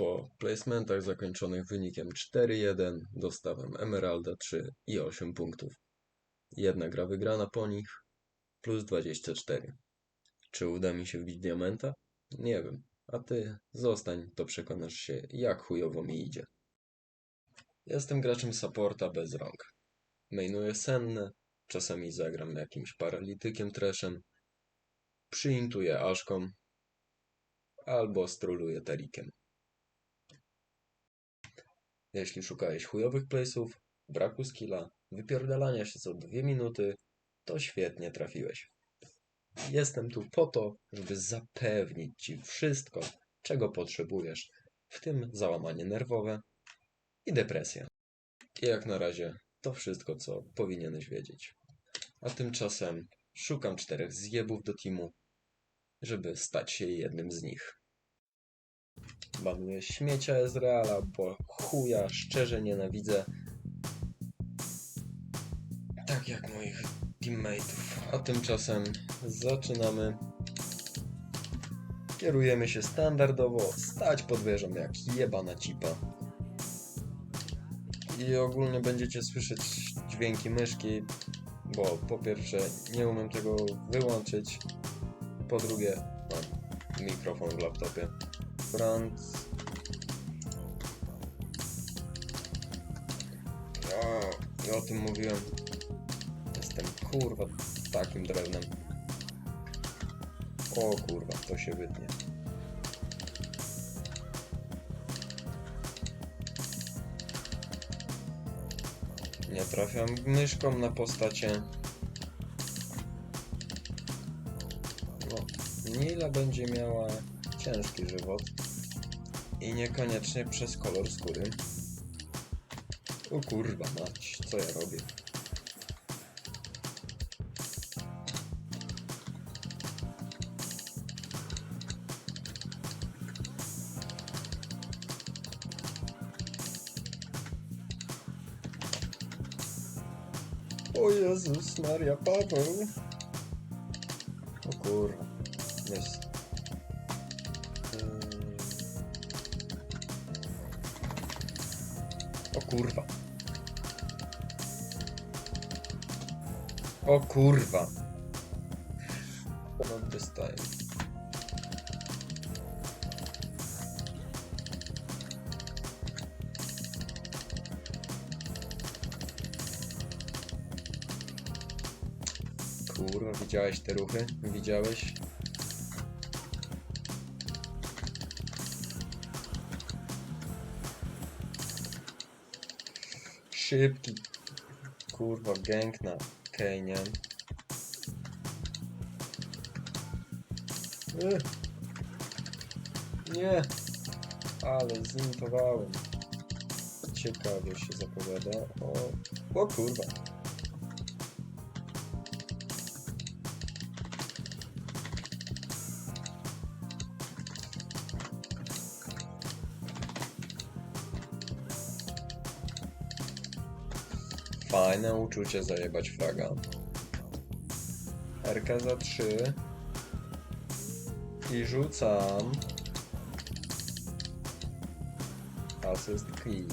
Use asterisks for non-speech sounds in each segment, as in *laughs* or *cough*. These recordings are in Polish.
Po placementach zakończonych wynikiem 4-1 dostałem Emeralda 3 i 8 punktów. Jedna gra wygrana po nich plus 24. Czy uda mi się wbić diamenta? Nie wiem. A ty zostań, to przekonasz się, jak chujowo mi idzie. Jestem graczem supporta bez rąk. Mainuję senne, czasami zagram jakimś paralitykiem treszem, przyintuję aszką albo stroluję terikiem. Jeśli szukałeś chujowych place'ów, braku skilla, wypierdalania się co dwie minuty, to świetnie trafiłeś. Jestem tu po to, żeby zapewnić Ci wszystko, czego potrzebujesz, w tym załamanie nerwowe i depresja. I jak na razie to wszystko, co powinieneś wiedzieć. A tymczasem szukam czterech zjebów do teamu, żeby stać się jednym z nich. Banuję śmiecia Ezreala, bo chuja szczerze nienawidzę. Tak jak moich teammateów. A tymczasem zaczynamy. Kierujemy się standardowo, stać pod wieżą jak jebana cipa. I ogólnie będziecie słyszeć dźwięki myszki, bo po pierwsze nie umiem tego wyłączyć, po drugie mam mikrofon w laptopie. Franc. Ja, ja o tym mówiłem. Jestem kurwa takim drewnem. O kurwa, to się wytnie. Nie trafiam myszką na postacie. No, Nila będzie miała ciężki żywot. I niekoniecznie przez kolor skóry. O kurwa mać, co ja robię? O Jezus Maria Paweł. O kurwa. Jest. Ym. O kurwa. O kurwa. This time. Kurwa, widziałeś te ruchy? Widziałeś? Szybki. Kurwa, gang na. Ech. Nie. Ale zintowałem. Ciekawie się zapowiada. O, o kurwa. Fajne uczucie zajebać fraga. RK za 3. I rzucam. Asyst kill.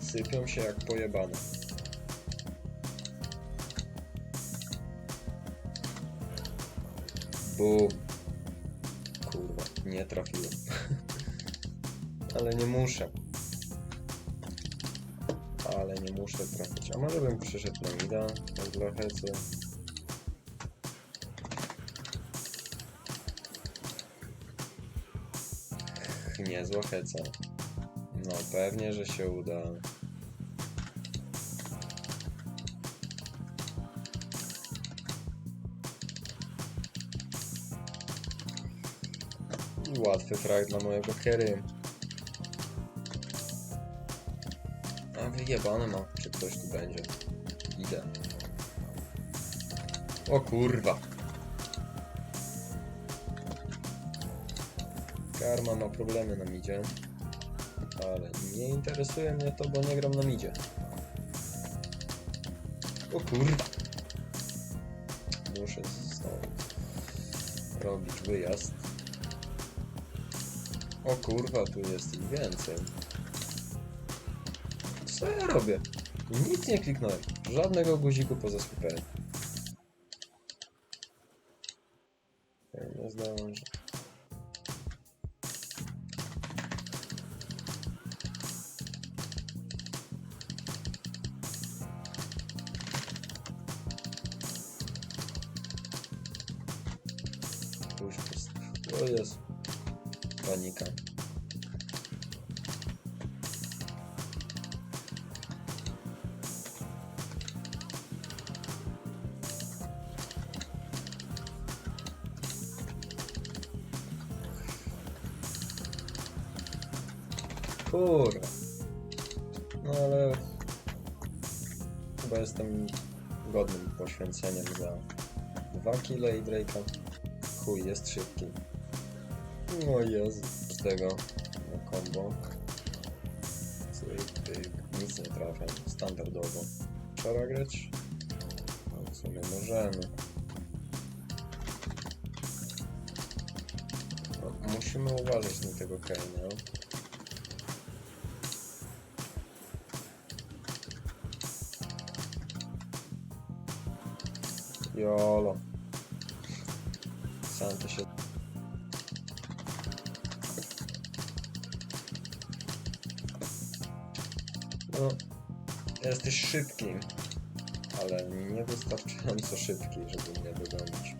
Sypią się jak pojebane. Bum. Kurwa, nie trafiłem. *laughs* Ale nie muszę. Ale nie muszę trafić. A może bym przyszedł na mida, tak dla hecy. Niezła heca. No pewnie, że się uda. Łatwy frag dla mojego carry. A wyjebane ma, czy ktoś tu będzie. Idę. O kurwa. Karma ma problemy na midzie. Ale nie interesuje mnie to, bo nie gram na midzie. O kurwa. Muszę stąd robić wyjazd. O kurwa, tu jest ich więcej. Co ja robię? Nic nie kliknąłem. Żadnego guziku poza skuperem. Okej, Nie zdążę. O jest. Panika. Kurwa. No ale... Chyba jestem godnym poświęceniem za dwa kile i Drake'a. Chuj, jest szybki. O Jezu. Z tego na combo. Nic nie trafiam. Standardowo. Trzeba grać? No w sumie możemy. No, musimy uważać na tego Kane'a. Jolo. Sam się... No, jesteś szybki, ale niewystarczająco szybki, żeby mnie dogonić.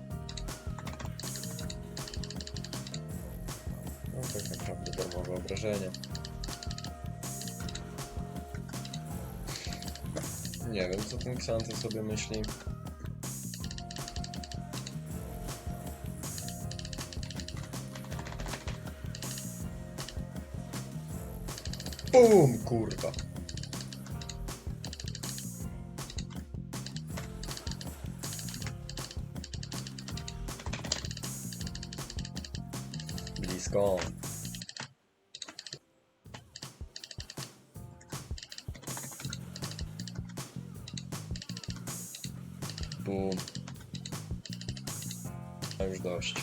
No tak naprawdę darmowe obrażenia. Nie wiem, co ten Xanty sobie myśli. Bum, kurwa. Blisko. Bum. A już dość.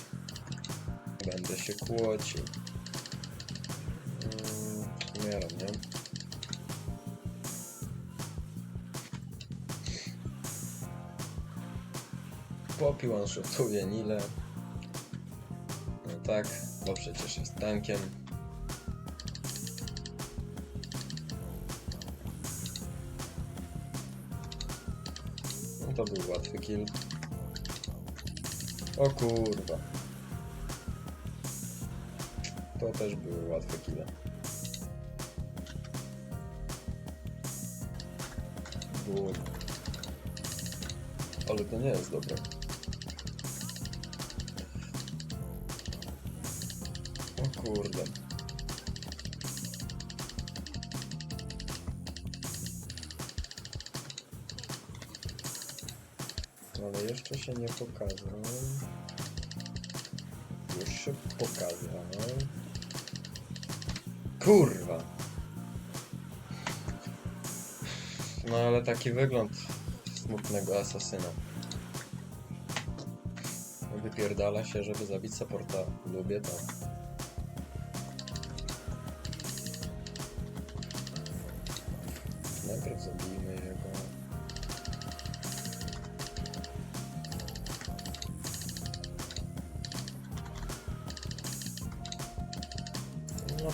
Będę się kłocił. Umieram, nie? Popił on szutuje Nile. No tak, bo przecież jest tankiem. No to był łatwy kill. O kurwa. To też były łatwe kille. Bum. Ale to nie jest dobre. O kurde. Ale jeszcze się nie pokazał. Już się pokazał. Kurwa. No ale taki wygląd smutnego asasyna. Wypierdala się, żeby zabić supporta. Lubię to. Najpierw zabijmy jego. No,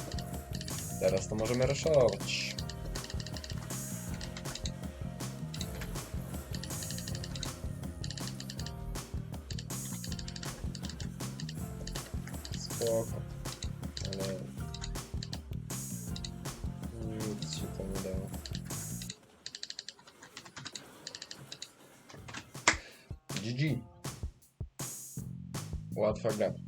teraz to możemy raszować. Spoko. Ale... Nic się to nie dało. GG. Łatwa gra.